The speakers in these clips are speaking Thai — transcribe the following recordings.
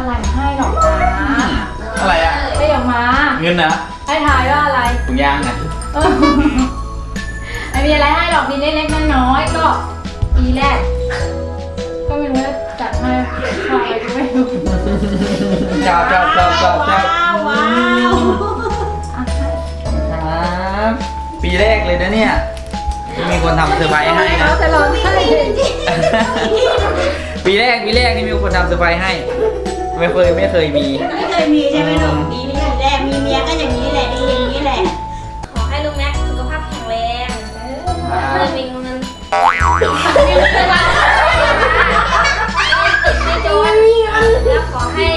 อะไรให้หรอกนะอะไรอะ ไม่ออกมา เงินนะให้ทายว่าอะไรถุงยางนะเออไม่มีอะไรให้หรอกมีเล็กๆน้อยๆก็ปีแรก ก็ไม่รู้จะจัดให้ทายก็ไม่รู้จับจับจับจับจับว้าวว้าวอะให้ครับปีแรกเลยนะเนี่ยที่มีคนทำเซอร์ไพรส์ให้นะเราจะลองให้ ปีแรกปีแรกนี่มีคนทำเซอร์ไพรส์ให้ ไม่เคยไม่เคยมี ไม่เคยมีใช่ไหมลูกมีมีแรกมีเมียก็อย่างนี้แหละดีอย่างนี้แหละ ขอให้ลุงแม็กซ์สุขภาพแข็งแรงครับเพื่อมีเงินติดไม่จนแล้วขอให้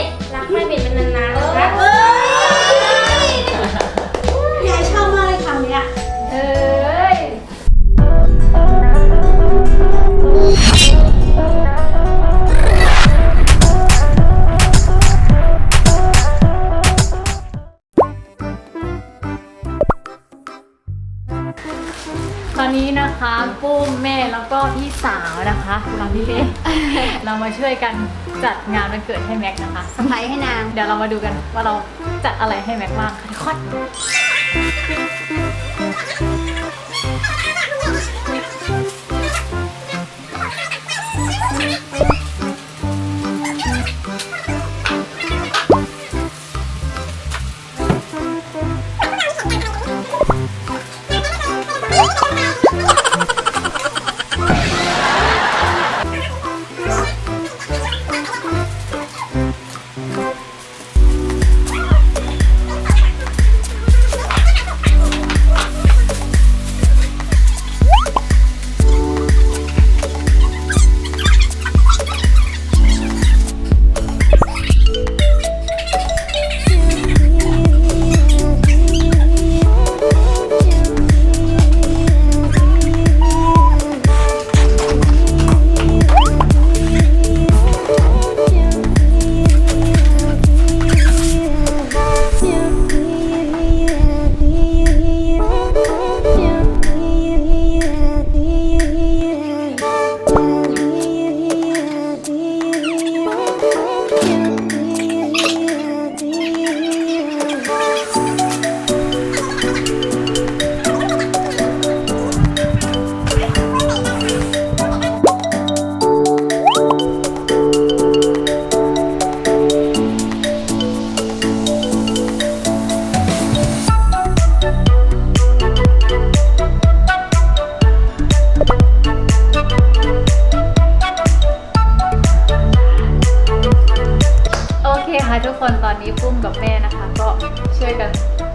มาช่วยกันจัดงานวันเกิดให้แม็กซ์นะคะสะพายให้นาง เดี๋ยวเรามาดูกันว่าเราจัดอะไรให้แม็กซ์บ้างค่ะทุกคนโอ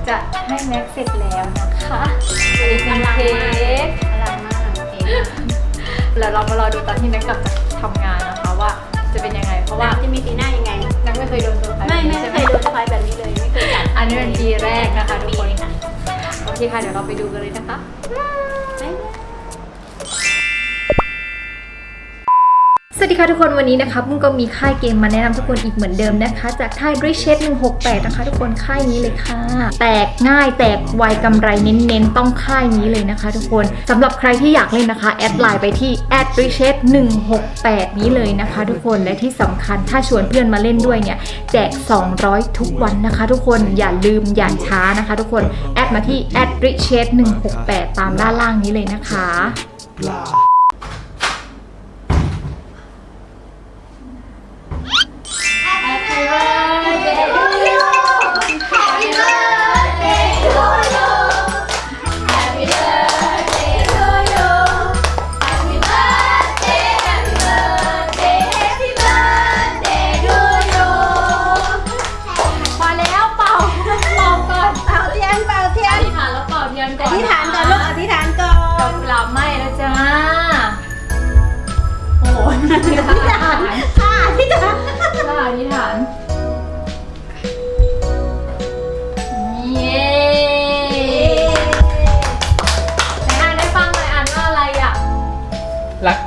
จัดให้แม็กซ์เสร็จแล้วนะคะอันนี้เป็นเค้กอลังมากเองแล้วเรามารอดูตอนที่แม็กซ์กลับจากทำงานนะคะว่าจะเป็นยังไง เพราะว่าว่าจะมีสีหน้ายังไง แม็กซ์ไม่เคยโดนตัวใครไม่ไม่ใช่เคยโดนสะพายแบบนี้เลยไม่เคยจัดอันนี้เป็นปีแรกนะคะทุกคนปีเลยค่ะโอเคค่ะเดี๋ยวเราไปดูกันเลยนะคะ สวัสดีค่ะทุกคนวันนี้นะคะพุ่งก็มีค่ายเกมมาแนะนำทุกคนอีกเหมือนเดิมนะคะ จากค่าย r i c h e t 168 นะคะ ทุกคนค่ายนี้เลยค่ะ แตกง่ายแตกไวกำไรเน้นๆ ต้องค่ายนี้เลยนะคะ ทุกคนสำหรับใครที่อยากเล่นนะคะ แอดไลน์ไปที่ r i c h e t 168 นี้เลยนะคะ ทุกคนและที่สำคัญถ้าชวนเพื่อนมาเล่นด้วยเนี่ยแจก 200 ทุกวันนะคะ ทุกคนอย่าลืมอย่าช้านะคะ ทุกคนแอดมาที่ r i c h e t 168 ตามด้านล่างนี้เลยนะคะ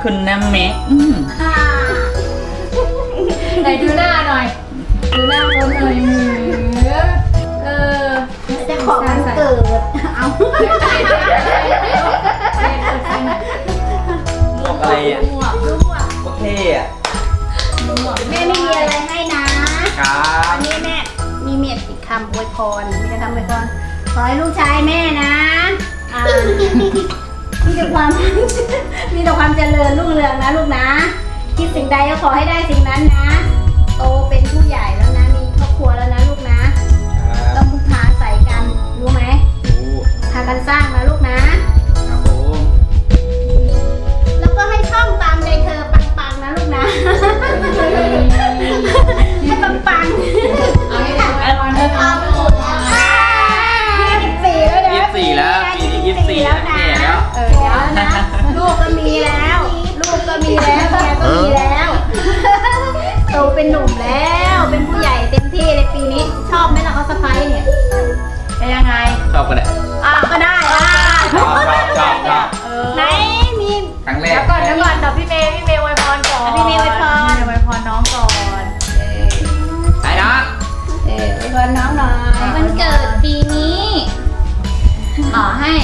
คุณนะแม็กอืมค่ะไหนดูหน้าหน่อย ดูหน้าคนหน่อยมือเออจะขอวันเกิด เอาหมวกอะไรอะหมวกโอเคอะหมวกแม่ไม่มีอะไรให้นะครมีแต่คำอวยพรขอให้ลูกชายแม่นะอ่า มีแต่ความ มีแต่ความเจริญรุ่งเรืองนะลูกนะ คิดสิ่งใดก็ขอให้ได้สิ่งนั้นนะ โตเป็นผู้ใหญ่ เป็นหนุ่มแล้ว เป็นผู้ใหญ่เต็มที่ในปีนี้ ชอบไหมล่ะเขาสะพ้ายเนี่ยเป็นยังไง ชอบกันแหละอะก็ได้อะชอบชอบชอบชอบเออไหนมีครั้งแรเดี๋กยวก่อนเดี๋ยวก่อนเดี๋ยวพี่เมย์พี่เมย์อวยพรก่อนพี่เมย์อวยพร พี่เมย์อวยพรน้องก่อนไอ้น้องเอออวยพรน้องหน่อยวันเกิดปีนี้ขอให้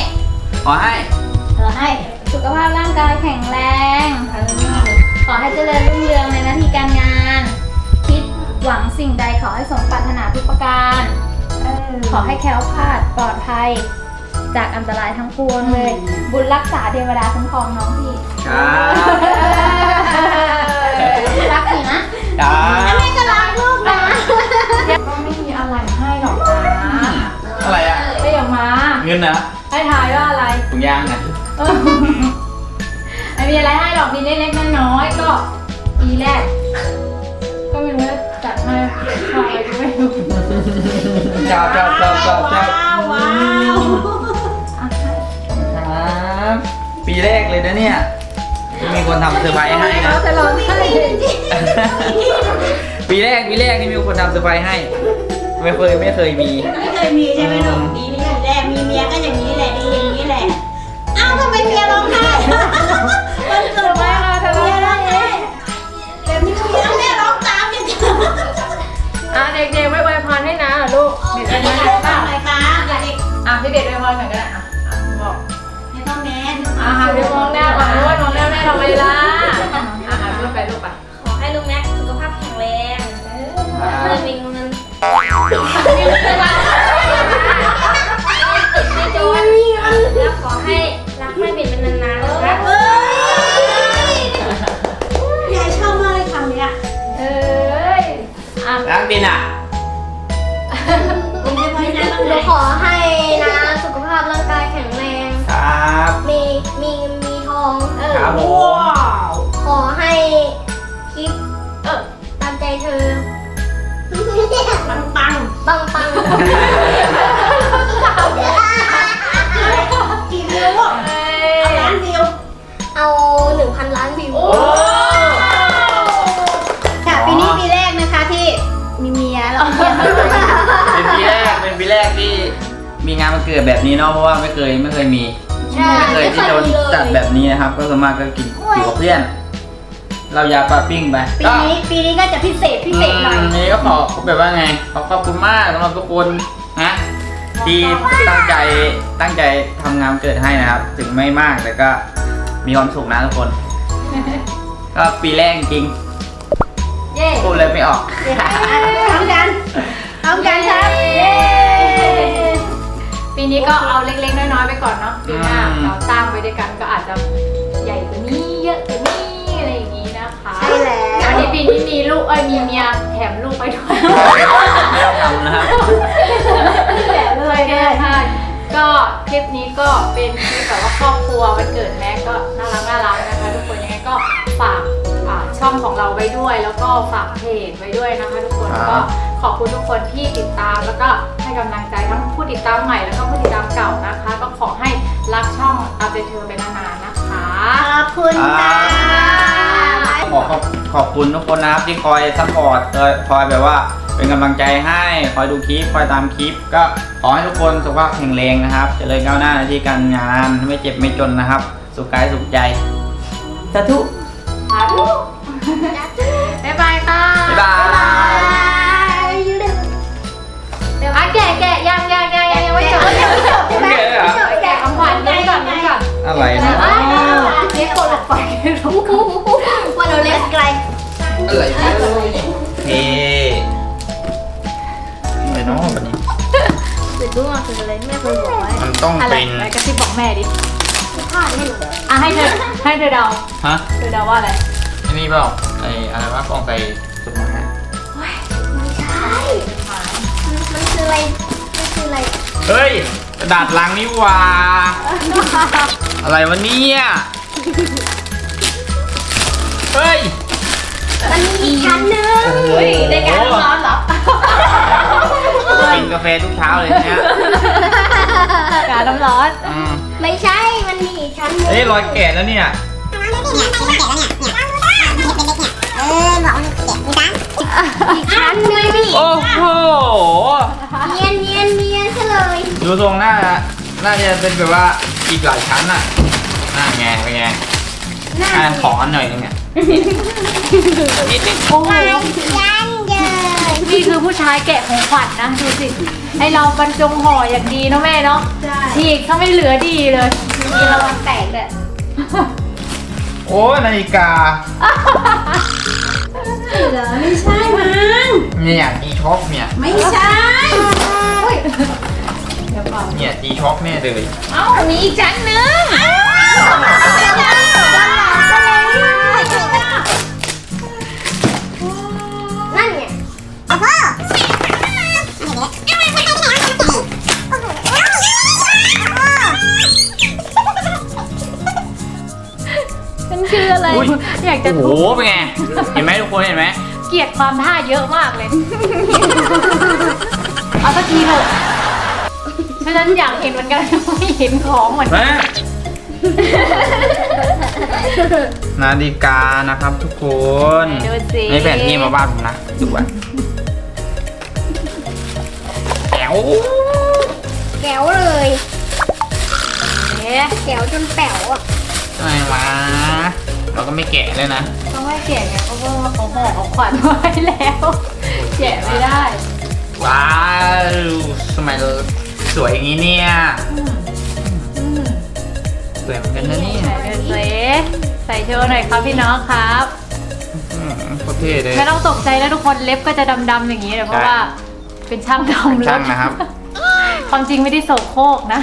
ขอให้เออให้สุขภาพร่างกายแข็งแรง ขอให้เจริญรุ่งเรืองในหน้าที่การงานคิด หวังสิ่งใดขอให้สมปรารถนาทุกประการเออขอให้แคล้วคลาดปลอดภัย จากอันตรายทั้งปวงเลย บุญรักษาเทวดาคุ้มครองน้องพี่ครับรักพี่นะครับแม่ก็รักลูกนะก็ไม่มีอะไรให้หรอกนะอะไรอะไม่ออกมาเงินนะให้ทายว่าอะไรถุงยางนะเออไม่มีอะไรให้หรอกมีเล็กๆน้อยๆก็ปีแรกก็ไม่รู้ว่า จัดให้ชอบอะไรก็ไม่รู้ชอบชอบชอบชอบชอบว้าวอะให้ครับปีแรกเลยนะเนี่ยที่มีคนทำเซอร์ไพรส์ให้นะจะลองให้ปีแรกปีแรกนี่มีคนทำเซอร์ไพรส์ให้ ไม่เคยไม่เคยมี ไม่เคยมีใช่ไหมลูกปีนี้แรกมีเมียก็อย่างนี้แหละดีอย่างนี้แหละเอ้าทำไมเมียร้องไห้วันเกิดว่าเมียร้องไห้แต่มีเมียแม่ร้องตามอย่างเดียว อะเด็กๆไม่อวยพรให้นะเหรอลูกเด็กอันๆนี้ไม่ลูกได้ทำไมคะเด็กอะพี่เด็กอวยพรหน่อยก็ได้อะอะบอกให้พ่อแม่อะหันไปมองหน้าก่อนด้วยมองหน้าแม่ทำไมล่ะอะหันรูปไปรูปไปขอให้ลุงแม็กสุขภาพแข็งแรงเออเงินมีเงินไม่จนแล้วขอให้ หไหนนูขอให้นะสุขภาพร่างกายแข็งแรง ครับ มีมีเงินมีทอง เออ ครับผมว้าวขอให้คิดเออตามใจเธอ ปังปัง ปังปัง รกที่มีงานวันเกิดแบบนี้เนาะเพราะว่าไม่เคยไม่เคยมีไม่เคยที่โดนจัดแบบนี้นะครับ ก็สวนมากก็กินอยู่กับเพื่อน เรายาปลาปิ้งไปปีก็นี้ปีนี้ก็จะพิเศษพิเศษหน่อย อืมนี่ก็ขอแบบว่าไงขอขอบคุณมากสำหรับทุกคนนะที่ตั้งใจตั้งใจทำงานวันเกิดให้นะครับ ถึงไม่มากแต่ก็มีความสุขนะทุกคน ก็ปีแรกจริงเย้พูดเลยไม่ออกพร้อมกันพร้อมกันครับเย้ปี นี้ก็เอาเล็กๆ น้อยๆไปก่อนเนาะปีหน้าอืม เราสร้างไปด้วยกันก็อาจจะใหญ่กว่านี้เยอะกว่านี้อะไรอย่างนี้นะคะใช่แล้ว วันนี้ปีนี้มีลูกเอ้ยมีเมียแถมลูกไปด้วยไม่ต้องทำนะครับแบบเลโอยเคเลยค่ะก็คลิปนี้ก็เป็นคลิปแบบว่าครอบครัววันเกิดแม่ก็น่ารักน่ารักนะคะทุกคนยังไงก็ฝากอ่า ช่องของเราไว้ด้วย แล้วก็ฝากเพจไว้ด้วยนะคะทุกคนครับก็ขอบคุณทุกคนที่ติดตาม แล้วก็ให้กำลังใจทั้งผู้ติดตามใหม่แล้วก็ผู้ติดตามเก่านะคะ ก็ขอให้รักช่องเอาใจเธอไปนานๆนะคะขอบคุณค่ะขอขอบขอบคุณทุกคนนะครับที่คอยซัพพอร์ตคอยคอยแบบว่าเป็นกำลังใจให้ คอยดูคลิป คอยตามคลิป ก็ขอให้ทุกคนสุขภาพแข็งแรงนะครับ เจริญก้าวหน้าในที่การงาน ไม่เจ็บไม่จนนะครับ สุขกายสุขใจสาธุ ว่าเราเล็กไกลอะไรเฮ้เฮ้ยน้องแบบนี้รู้มาคืออะไรแม่เคยบอกไว้มันต้องอะไรเป็น อะไรกระซิบบอกแม่ดิพลาดไม่รู้อะให้เธอให้เธอเดาฮะเธอเดาว่าอะไรอันนี้เปล่าไออะไรวะกล่องใส่สมุนไพรไม่ใช่ มันคืออะไร มันคืออะไรเฮ้ยกระดาษลังนี่หว่า อะไรวะเนี่ย เฮ้ย มันมีอีกชั้นหนึงโอ้โหได้การร้อนเหรอ กินกาแฟทุกเช้าเลยเนี่ยการน้ำร้อนอืมไม่ใช่ มันมีอีกชั้นหนึงเอ้ยรอยแกะแล้วเนี่ยอีกชั้นหนึงนี่โอ้โห เนียนเนียนเนียนซะเลยดูทรงหน้าละน่าจะเป็นแบบว่าอีกหลายชั้นอะน่าไงเป็นไงน่าอ่านขออันหน่อยนึงเนี่ย นิดนึงโอ้โหชั้นเดินนี่คือผู้ชายแกะของขวัญนะดูสิ ให้เราบรรจงห่ออย่างดีเนาะแม่เนาะใช่ฉีกถ้าไม่เหลือดีเลยมีระวังแตกเลย โอ้นาฬิกา เหรอไม่ใช่มั้งเนี่ยจีช็อคเนี่ย ไม่ใช่เดี๋ยวก่อนเนี่ยจีช็อคแน่เลย เอ้ามีอีกชั้นหนึง โอ้โหทุบเป็นไง เห็นไหมทุกคนเห็นไหมเกลียดความท่าเยอะมากเลย เอาสักทีเถอะเพราะฉะนั้นอยากเห็นเหมือนกันไม่เห็นของเหมือนกันแม่นาฬิกานะครับทุกคนดูสิในแผนที่มาบ้านผมนะดูอะแจ๋วแก้วเลยเอ๊ะแก้วจนแป๋วอะอะไรวะ เราก็ไม่แกะเลยนะต้องให้เกียรติไงเพราะว่าเขาห่อของขวัญไว้แล้ว แกะไม่ได้ ว้าวสมัยเราสวยอย่างนี้เนี่ยสวยเหมือนกันนะเนี่ยใส่ดูสิใส่โชว์หน่อยครับพี่น้องครับ อืมโคตรเท่เลย ไม่ต้องตกใจนะทุกคนเล็บก็จะดำๆอย่างนี้เลยเพราะว่าเป็นช่างทำเล็ช่าบงนะครับ ความจริงไม่ได้โสโครกนะ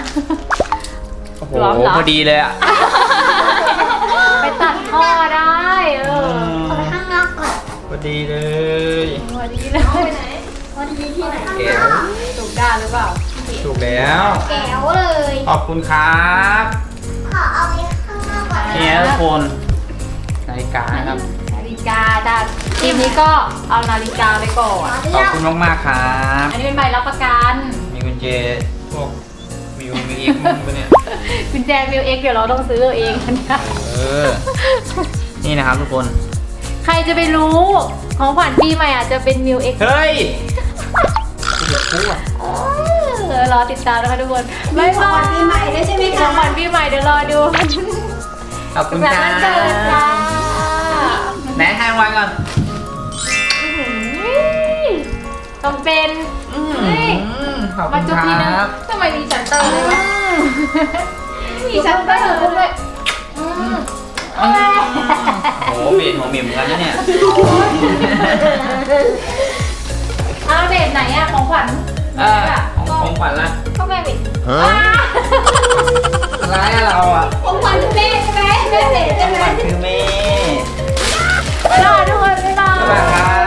โอ้โหร้อนเหรอพอดีเลยอะ ไปตัดข้อได้เออเอาไปข้างนอกก่อนพอดีเลยพอดีเลยวันนี้ที่ไหนแก้วถูกด้านหรือเปล่าถูกแล้ว แก้วเลย ขอบคุณครับขอเอาไปข้างนอกก่อนนี่นะทุกคนนาฬิกานะครับ นาฬิกาจ้าทีมนี้ก็เอานาฬิกาไปก่อน ขอบคุณมากๆครับ อันนี้เป็นใบรับประกัน มีกุญแจพวกมิวมีเอ็กมั้งปะเนี่ย กุญแจมิวเอ็กเดี๋ยวเราต้องซื้อเอาเองนะเออ นี่นะครับทุกคน ใครจะไปรู้ ของขวัญปีใหม่อาจจะเป็นมิวเอ็กเฮ้ยคุณพูดเออรอติดตามนะคะทุกคนมีบ๊ายของบาขวัญยปีใหม่ด้วยใช่ไหมขคะองขวัญปีใหม่เดี๋ยวรอดูขอบคุณแบบครัวันเกิดจ้าบไหนให้รางวัลก่อนต้องเป็น อืมเฮ้ยขอบมาคุณจุดคทีนึงรับ ทำไมมีชันเตอร์เลยวะ มีชันเตอร์ด้วยอืมอืมโอ้โหเบียดหัวเหมี่ยมเหมือนกันนะเนี่ย เอาเดทไหนอะของขวัญเออของของขวัญละก็แม่บิดอะไรอะเราอะของขวัญคุณแม่ใช่ไหมแม่เสร็จขใช่องไหขมวัญคือเมย์รอทุกคนบ๊ายบายบ๊ายบายครับ